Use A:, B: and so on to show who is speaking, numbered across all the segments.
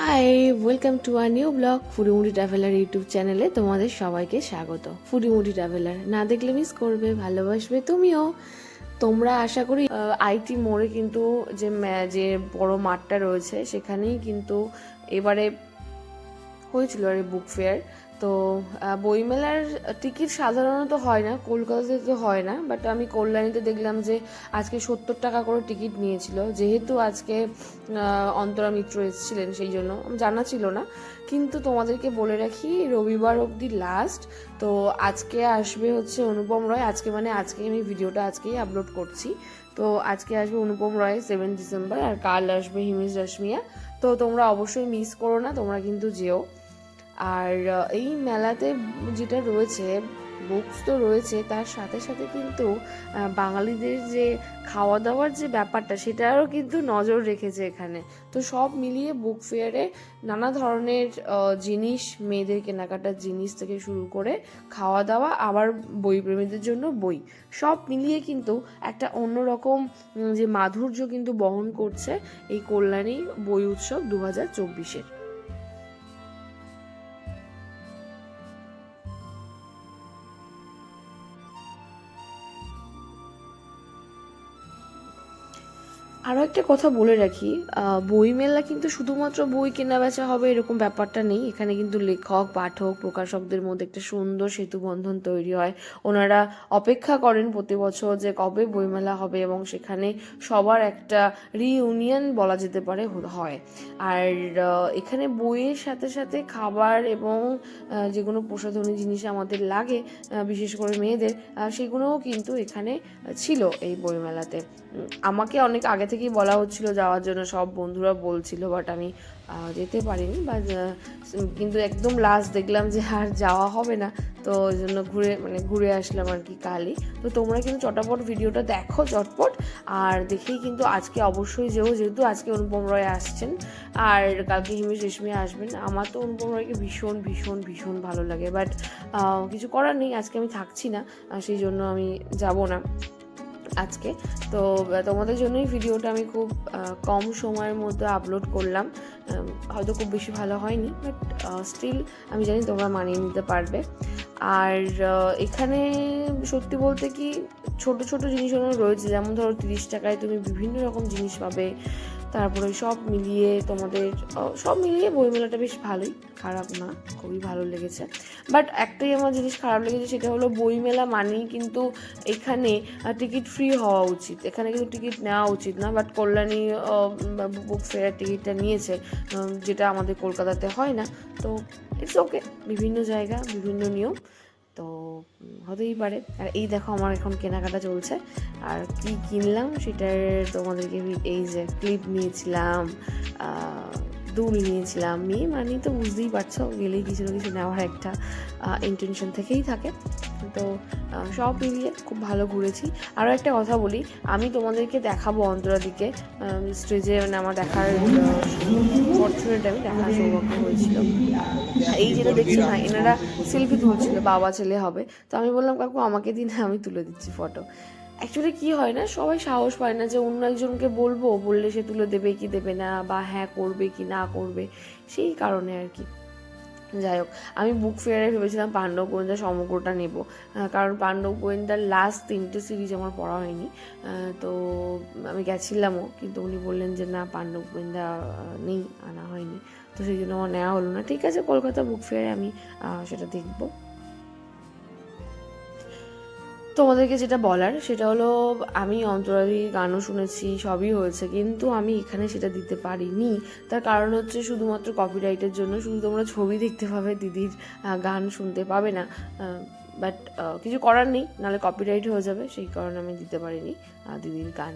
A: Hi welcome to our new blog foodie moody traveller YouTube চ্যানেলে তোমাদের সবাইকে স্বাগত। ফুডিমুডি ট্রাভেলার না দেখলে মিস করবে, ভালোবাসবে তুমিও। তোমরা আশা করি আইটি মোড়ে কিন্তু যে যে বড় মাঠটা রয়েছে, সেখানেই কিন্তু এবারে হয়েছিল আর বুক ফেয়ার তো বইমেলার টিকিট সাধারণত হয় না, কলকাতাতে তো হয় না বাট আমি কল্যাণীতে দেখলাম যে আজকে সত্তর টাকা করে টিকিট নিয়েছিল, যেহেতু আজকে অন্তরা মিত্র এসেছিলেন সেই জন্য, জানা ছিল না, কিন্তু তোমাদেরকে বলে রাখি, রবিবার অবধি লাস্ট তো আজকে আসবে হচ্ছে অনুপম রয়, আজকে মানে আজকে আমি ভিডিওটা আজকেই আপলোড করছি, তো আজকে আসবে অনুপম রয় সেভেন ডিসেম্বর আর কাল আসবে হিমেশ রশ্মিয়া, তো তোমরা অবশ্যই মিস করো না, তোমরা কিন্তু যেও। আর এই মেলাতে যেটা রয়েছে বুকস তো রয়েছে, তার সাথে সাথে কিন্তু বাঙালিদের যে খাওয়া দাওয়ার যে ব্যাপারটা, সেটারও কিন্তু নজর রেখেছে এখানে। তো সব মিলিয়ে বুক ফেয়ারে নানা ধরনের জিনিস, মেয়েদের কেনাকাটার জিনিস থেকে শুরু করে খাওয়া দাওয়া আবার বই প্রেমীদের জন্য বই। সব মিলিয়ে কিন্তু একটা অন্যরকম যে মাধুর্য কিন্তু বহন করছে এই কল্যাণী বই উৎসব দু হাজার চব্বিশের। আরও একটা কথা বলে রাখি বই মেলা কিন্তু শুধুমাত্র বই কেনা বেচা হবে এরকম ব্যাপারটা নেই। এখানে কিন্তু লেখক, পাঠক, প্রকাশকদের মধ্যে একটা সুন্দর সেতু বন্ধন তৈরি হয়। ওনারা অপেক্ষা করেন প্রতি বছর যে কবে বইমেলা হবে এবং সেখানে সবার একটা রিইউনিয়ন বলা যেতে পারে হয়। আর এখানে বইয়ের সাথে সাথে খাবার এবং যে কোনো প্রসাধনী জিনিস আমাদের লাগে বিশেষ করে মেয়েদের সেগুলোও কিন্তু এখানে ছিল এই বইমেলাতে। আমাকে অনেক আগে থেকেই বলা হচ্ছিল যাওয়ার জন্য, সব বন্ধুরা বলছিল বাট আমি যেতে পারিনি বা কিন্তু একদম লাস্ট দেখলাম যে আর যাওয়া হবে না, তো ওই জন্য ঘুরে মানে ঘুরে আসলাম আর কি কালই। তো তোমরা কিন্তু চটাপট ভিডিওটা দেখো চটপট, আর দেখেই কিন্তু আজকে অবশ্যই যেও, যেহেতু আজকে অনুপম রয় আসছেন, আর কালকে হিমেশ রেশমি আসবেন, আমার তো অনুপম রয়কে ভীষণ ভীষণ ভীষণ ভালো লাগে বাট কিছু করার নেই, আজকে আমি থাকছি না সেই জন্য আমি যাব না। আজকে। তো তোমাদের জন্যই ভিডিওটা আমি খুব কম সময়ের মধ্যে আপলোড করলাম। হয়তো খুব বেশি ভালো হয়নি বাট স্টিল আমি জানি তোমরা মানিয়ে নিতে পারবে। আর এখানে সত্যি বলতে কি ছোট ছোট জিনিসগুলো রয়েছে। যেমন ধরো তিরিশ টাকায় তুমি বিভিন্ন রকম জিনিস পাবে। তারপরে সব মিলিয়ে তোমাদের সব মিলিয়ে বইমেলাটা বেশ ভালোই। খারাপ না, খুবই ভালো লেগেছে। বাট একটাই আমার জিনিস খারাপ লেগেছে, সেটা হলো বইমেলা মানেই কিন্তু এখানে টিকিট ফ্রি হওয়া উচিত। এখানে কিন্তু টিকিট নেওয়া উচিত না বাট কল্যাণী বুক ফেয়ার টিকিটটা নিয়েছে যেটা আমাদের কলকাতাতে হয় না। তো ইটস ওকে বিভিন্ন জায়গা, বিভিন্ন নিয়ম। তো হতেই পারে। আর এই দেখো আমার এখন কেনাকাটা চলছে। আর কি কিনলাম সেটার তোমাদেরকে এই যে ক্লিপ নিয়েছিলাম দুল নিয়েছিলাম। মেয়ে মানে তো বুঝতেই পারছ, গেলেই কিছু না কিছু নেওয়ার একটা ইন্টেনশন থেকেই থাকে। তো সব মিলিয়ে খুব ভালো ঘুরেছি। আরও একটা কথা বলি, আমি তোমাদেরকে দেখাবো অন্তরাদিকে স্টেজে মানে আমার দেখার ফর্চুনেট আমি দেখার সৌভাগ্য হয়েছিল। এই যেটা দেখছি না, এনারা সেলফি তুলছিল, বাবা ছেলে হবে। তো আমি বললাম, কাকু, আমাকে দিন, আমি তুলে দিচ্ছি ফটো অ্যাকচুয়ালি কি হয় না, সবাই সাহস পায় না যে অন্য একজনকে বলব, বললে সে তুলে দেবে কি দেবে না, বা হ্যাঁ করবে কি না করবে, সেই কারণে আর কি। যাই হোক, আমি বুক ফেয়ারে ভেবেছিলাম পাণ্ডব গোয়েন্দা সমগ্রটা নেব কারণ পাণ্ডব গোয়েন্দার লাস্ট তিনটে সিরিজ আমার পড়া হয়নি তো আমি গেছিলামও, কিন্তু উনি বললেন যে না, পাণ্ডব গোয়েন্দা নেই, আনা হয়নি, তো সেই জন্য আমার নেওয়া হলো না। ঠিক আছে, কলকাতা বুক ফেয়ারে আমি সেটা দেখব। তোমাদেরকে যেটা বলার, সেটা হলো, আমি অন্তরালী গানও শুনেছি, সবই হয়েছে, কিন্তু আমি এখানে সেটা দিতে পারিনি। তার কারণ হচ্ছে শুধুমাত্র কপিরাইটের জন্য, শুধু তোমরা ছবি দেখতে পাবে, দিদির গান শুনতে পাবে না। বাট কিছু করার নেই, নাহলে কপিরাইট হয়ে যাবে, সেই কারণে আমি দিতে পারিনি দিদির গান।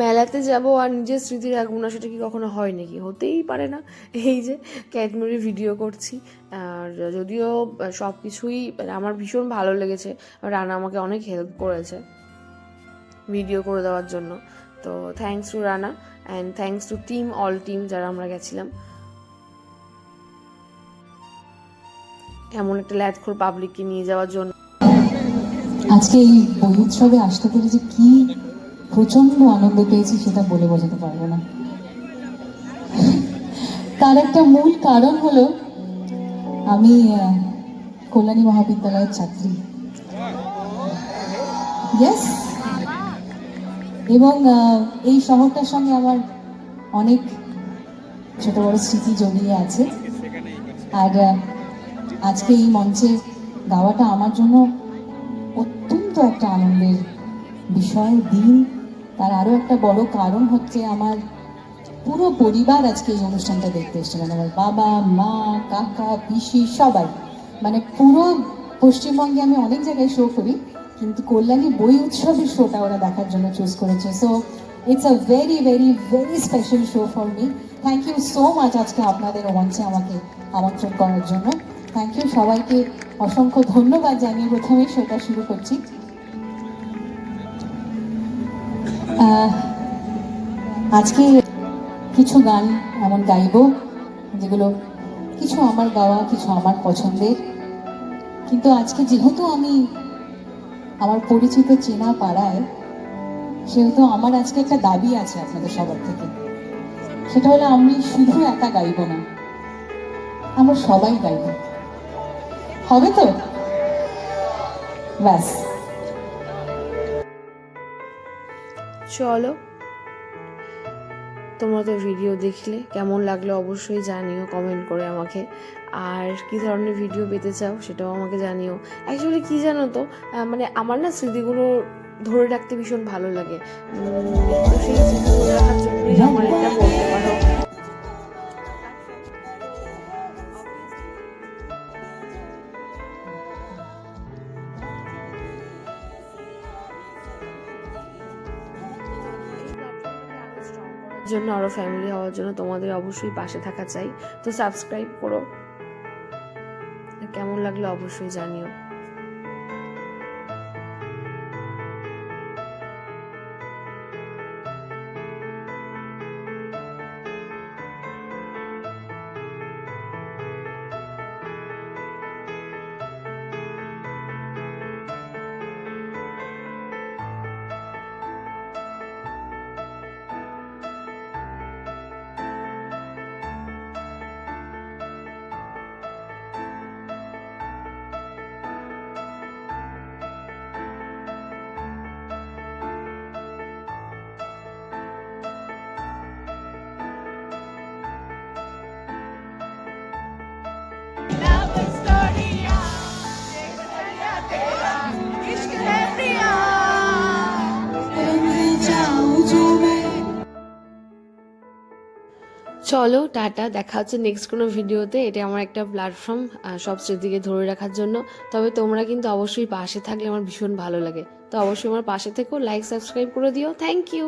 A: মেলাতে যাব আর নিজের স্মৃতি রাখব না, সেটা কি কখনো হয় নাকি? হতেই পারে না। এই যে ক্যাটমুরি ভিডিও করছি, আর যদিও সব কিছুই আমার ভীষণ ভালো লেগেছে। রানা আমাকে অনেক হেল্প করেছে ভিডিও করে দেওয়ার জন্য। তো thanks to Rana and thanks to team all team যারা আমরা গেছিলাম। এমন একটা ল্যাদখোর পাবলিককে নিয়ে যাওয়ার জন্য।
B: আজকে এই বই উৎসবে আসতে পেরে যে কি প্রচণ্ড আনন্দ পেয়েছি, সেটা বলে বোঝাতে পারব না। তার একটা মূল কারণ হলো, আমি কল্যাণী মহাবিদ্যালয়ের ছাত্রী। এবং এই শহরটার সঙ্গে আমার অনেক ছোট বড় স্মৃতি জড়িয়ে আছে। আর আজকে এই মঞ্চে গাওয়াটা আমার জন্য অত্যন্ত একটা আনন্দের বিষয়, দিন। তার আরও একটা বড় কারণ হচ্ছে আমার পুরো পরিবার আজকে এই অনুষ্ঠানটা দেখতে এসেছিলেন আমার বাবা, মা, কাকা, পিসি, সবাই। মানে পুরো পশ্চিমবঙ্গে আমি অনেক জায়গায় শো করি, কিন্তু কল্যাণী বই উৎসবের শোটা ওরা দেখার জন্য চুজ করেছে। So it's a very very very special show for me thank you so much আজকে আপনাদের মঞ্চে আমাকে আমন্ত্রণ করার জন্য। থ্যাংক ইউ সবাইকে অসংখ্য ধন্যবাদ জানিয়ে প্রথমেই শোটা শুরু করছি। আজকে কিছু গান এমন গাইব, যেগুলো কিছু আমার গাওয়া, কিছু আমার পছন্দের। কিন্তু আজকে যেহেতু আমি আমার পরিচিত চেনা পাড়ায়, সেহেতু আমার আজকে একটা দাবি আছে আপনাদের সবার থেকে। সেটা হলো, আমি শুধু একা গাইবো না, আমরা সবাই গাইবো। হবে তো? ব্যাস।
A: চলো। তোমরা তো ভিডিও দেখলে কেমন লাগল অবশ্যই জানিও কমেন্ট করে আমাকে। আর কি ধরনের ভিডিও পেতে চাও সেটাও আমাকে জানিও। অ্যাকচুয়ালি কি জানো তো মানে আমার না স্মৃতিগুলো ধরে রাখতে ভীষণ ভালো লাগে। তো সেই স্মৃতিগুলো রাখার জন্যই আমার এটা বলতে পারো। জন্য আরও ফ্যামিলি হওয়ার জন্য তোমাদের অবশ্যই পাশে থাকা চাই। তো সাবস্ক্রাইব করো। কেমন লাগল অবশ্যই জানিও। চলো, টাটা। দেখা হচ্ছে নেক্সট কোনো ভিডিওতে এটা আমার একটা প্ল্যাটফর্ম সব স্মৃতিকে ধরে রাখার জন্য। তবে তোমরা কিন্তু অবশ্যই পাশে থাকলে আমার ভীষণ ভালো লাগে। তো অবশ্যই আমার পাশে থেকেও লাইক সাবস্ক্রাইব করে দিও। Thank you